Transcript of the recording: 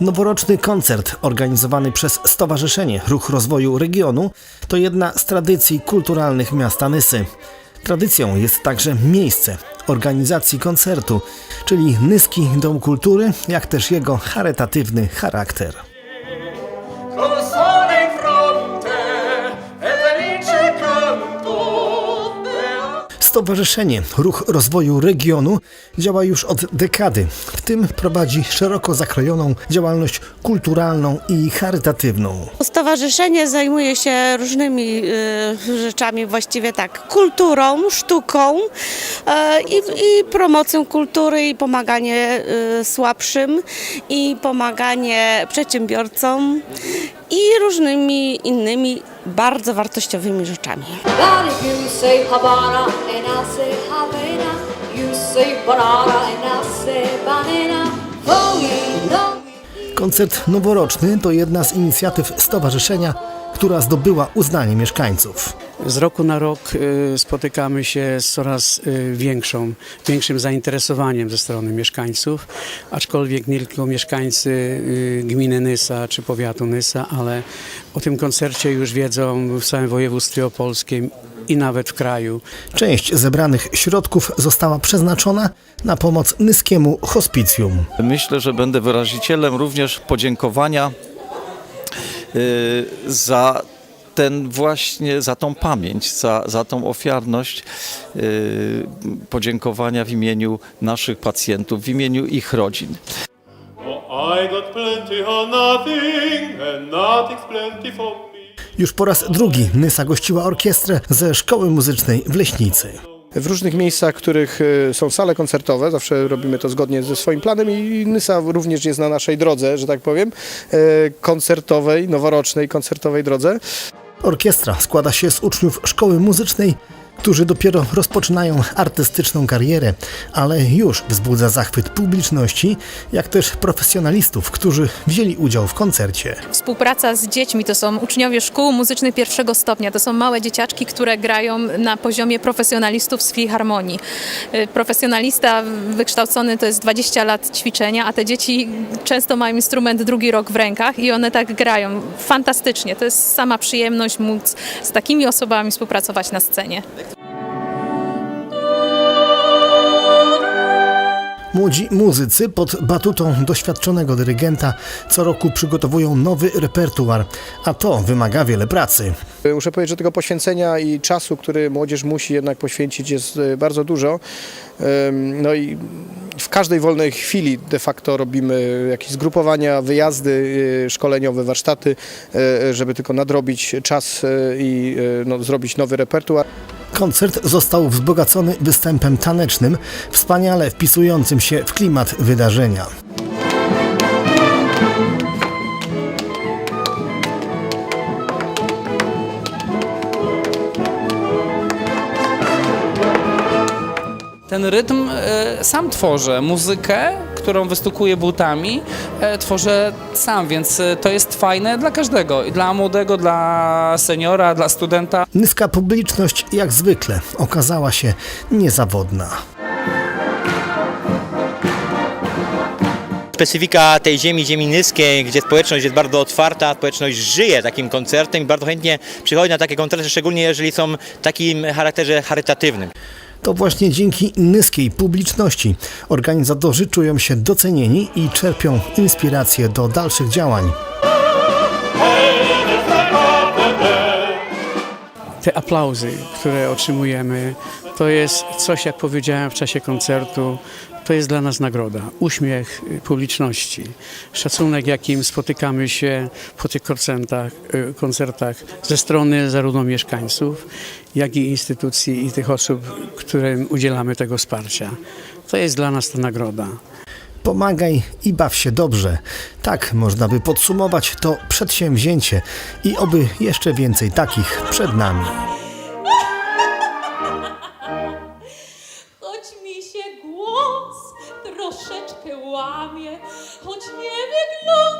Noworoczny koncert organizowany przez Stowarzyszenie Ruch Rozwoju Regionu to jedna z tradycji kulturalnych miasta Nysy. Tradycją jest także miejsce organizacji koncertu, czyli Nyski Dom Kultury, jak też jego charytatywny charakter. Stowarzyszenie Ruch Rozwoju Regionu działa już od dekady, w tym prowadzi szeroko zakrojoną działalność kulturalną i charytatywną. Stowarzyszenie zajmuje się różnymi y, rzeczami, właściwie tak, kulturą, sztuką y, i, promocją kultury i pomaganie y, słabszym i pomaganie przedsiębiorcom i różnymi innymi bardzo wartościowymi rzeczami. Koncert noworoczny to jedna z inicjatyw stowarzyszenia, która zdobyła uznanie mieszkańców. Z roku na rok y, spotykamy się z coraz y, większą, większym zainteresowaniem ze strony mieszkańców, aczkolwiek nie tylko mieszkańcy y, gminy Nysa czy powiatu Nysa, ale o tym koncercie już wiedzą w całym województwie opolskim i nawet w kraju. Część zebranych środków została przeznaczona na pomoc Nyskiemu Hospicjum. Myślę, że będę wyrazicielem również podziękowania za ten właśnie, za tą pamięć, za, za tą ofiarność, y, podziękowania w imieniu naszych pacjentów, w imieniu ich rodzin. Już po raz drugi Nysa gościła orkiestrę ze szkoły muzycznej w Leśnicy. w różnych miejscach, w których e, są sale koncertowe. Zawsze robimy to zgodnie ze swoim planem i Nysa również jest na naszej drodze, że tak powiem, e, koncertowej, noworocznej koncertowej drodze. Orkiestra składa się z uczniów szkoły muzycznej, którzy dopiero rozpoczynają artystyczną karierę, ale już wzbudza zachwyt publiczności, jak też profesjonalistów, którzy wzięli udział w koncercie. Współpraca z dziećmi to są uczniowie szkół muzycznych pierwszego stopnia. To są małe dzieciaczki, które grają na poziomie profesjonalistów z filharmonii. Y, Profesjonalista wykształcony to jest 20 lat ćwiczenia, a te dzieci często mają instrument drugi rok w rękach i one tak grają fantastycznie. To jest sama przyjemność móc z takimi osobami współpracować na scenie. Młodzi muzycy pod batutą doświadczonego dyrygenta co roku przygotowują nowy repertuar, a to wymaga wiele pracy. E, Muszę powiedzieć, że tego poświęcenia i czasu, który młodzież musi jednak poświęcić jest e, bardzo dużo. No i w każdej wolnej chwili de facto robimy jakieś zgrupowania, wyjazdy e, szkoleniowe, warsztaty, żeby tylko nadrobić czas i no, zrobić nowy repertuar. Koncert został wzbogacony występem tanecznym, wspaniale wpisującym się w klimat wydarzenia. Ten rytm e, sam tworzę. Muzykę, którą wystukuję butami, tworzę sam, więc e, to jest fajne dla każdego. I dla młodego, dla seniora, dla studenta. Niska publiczność, jak zwykle, okazała się niezawodna. specyfika tej ziemi, ziemi nyskiej, gdzie społeczność jest bardzo otwarta, społeczność żyje takim koncertem i bardzo chętnie przychodzi na takie koncerty, szczególnie jeżeli są w takim charakterze charytatywnym. To właśnie dzięki niskiej publiczności organizatorzy czują się docenieni i czerpią inspirację do dalszych działań. Te aplauzy, które otrzymujemy, to jest coś, jak powiedziałem w czasie koncertu, to jest dla nas nagroda. Uśmiech publiczności, szacunek, jakim spotykamy się po tych koncertach, y, koncertach ze strony zarówno mieszkańców, jak i instytucji i tych osób, którym udzielamy tego wsparcia. To jest dla nas ta nagroda. Pomagaj i baw się dobrze. Tak można by podsumować to przedsięwzięcie i oby jeszcze więcej takich przed nami. Choć mi się głos troszeczkę łamie, choć nie wyglądam